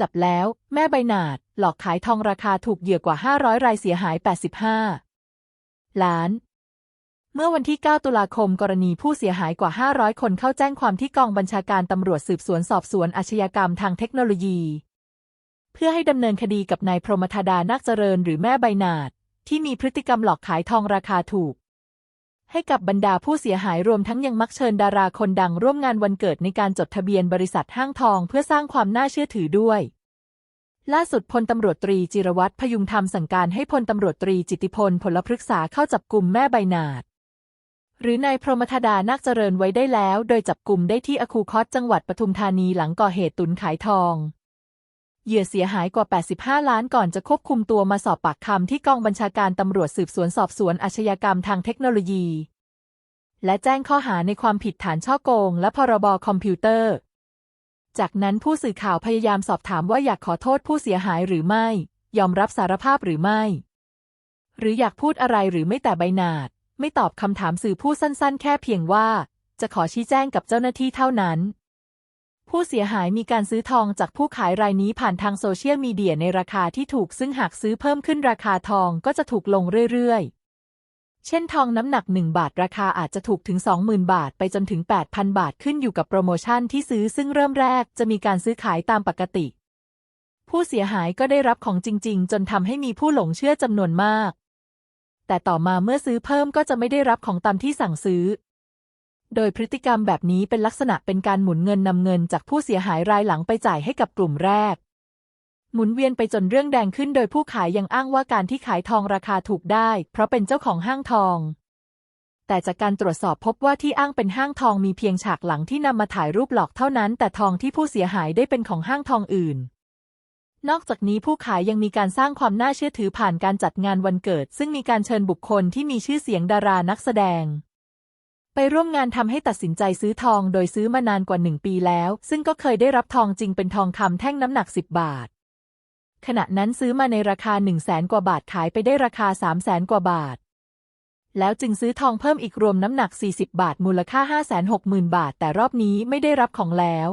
จับแล้ว แม่ใบหนาด หลอกขายทองราคาถูกเหยื่อกว่า 500 รายเสียหาย 85 ล้าน เมื่อวันที่ 9 ตุลาคม กรณีผู้เสียหายกว่า 500 คนเข้าแจ้งความที่กองบัญชาการตำรวจสืบสวนสอบสวนอาชญากรรมทางเทคโนโลยี เพื่อให้ดำเนินคดีกับนายพรหมธดานาคเจริญหรือแม่ใบหนาด ที่มีพฤติกรรมหลอกขายทองราคาถูก ให้กับบรรดาผู้เสียหายรวมทั้งยังมักเชิญดาราคนดังร่วมงานวันเกิดในการจดทะเบียนบริษัทห้างทองเพื่อสร้างความน่าเชื่อถือด้วย ล่าสุดพลตำรวจตรีจิรวัตรพยุงธรรมสั่งการให้พลตำรวจตรีจิติพลผลพฤกษาเข้าจับกลุ่มแม่ใบนาดหรือนายพรหมธดานาคเจริญไว้ได้แล้ว โดยจับกลุ่มได้ที่อคูคอตจังหวัดปทุมธานีหลังก่อเหตุตุนขายทอง เหยื่อเสียหายกว่า 85 ล้านก่อนจะควบคุมตัวมาสอบปากคำที่กองบัญชาการตำรวจสืบสวนสอบสวนอาชญากรรมทางเทคโนโลยี และแจ้งข้อหาในความผิดฐานช่อโกง และพรบคอมพิวเตอร์ จากนั้นผู้สื่อข่าวพยายามสอบถามว่าอยากขอโทษผู้เสียหายหรือไม่ ยอมรับสารภาพหรือไม่ หรืออยากพูดอะไรหรือไม่แต่ใบหนาด ไม่ตอบคำถามสื่อผู้สั้น ๆ แค่เพียงว่า จะขอชี้แจงกับเจ้าหน้าที่เท่านั้น ผู้เสียหายมีการซื้อทองจากผู้ขายรายนี้ผ่านทางโซเชียลมีเดียในราคาที่ถูกซึ่งหากซื้อเพิ่มขึ้นราคาทองก็จะถูกลงเรื่อยๆ เช่นทองน้ำหนัก 1 บาทราคาอาจจะถูกถึง 20,000 บาท ไปจนถึง 8,000 บาทขึ้นอยู่กับโปรโมชั่นที่ซื้อซึ่งเริ่มแรกจะมีการซื้อขายตามปกติ ผู้เสียหายก็ได้รับของจริง ๆ จนทำให้มีผู้หลงเชื่อจำนวนมาก แต่ต่อมาเมื่อซื้อเพิ่มก็จะไม่ได้รับของตามที่สั่งซื้อ โดยพฤติกรรมแบบนี้เป็นลักษณะเป็นการหมุนเงินนำเงินจากผู้เสียหายรายหลังไปจ่ายให้กับกลุ่มแรก หมุนเวียนไปจนเรื่องแดงขึ้นโดยผู้ขายยังอ้างว่าการที่ขายทองราคาถูกได้ เพราะเป็นเจ้าของห้างทอง แต่จากการตรวจสอบพบว่าที่อ้างเป็นห้างทองมีเพียงฉากหลังที่นำมาถ่ายรูปหลอกเท่านั้น แต่ทองที่ผู้เสียหายได้เป็นของห้างทองอื่นนอกจากนี้ผู้ขายยังมีการสร้างความน่าเชื่อถือผ่านการจัดงานวันเกิด ซึ่งมีการเชิญบุคคลที่มีชื่อเสียงดารานักแสดง ไปร่วมงานทำให้ตัดสินใจซื้อทองโดยซื้อมานานกว่าหนึ่งปีแล้ว ซึ่งก็เคยได้รับทองจริงเป็นทองคำแท่งน้ำหนัก 10 บาท ขณะนั้นซื้อมาในราคา1 0 0 0 0แสนกว่าบาทขายไปได้ราคา3 0 0แสนกว่าบาท แล้วจึงซื้อทองเพิ่มอีกรวมน้ำหนัก 40 บาท มูลค่า 560,000 บาท แต่รอบนี้ไม่ได้รับของแล้ว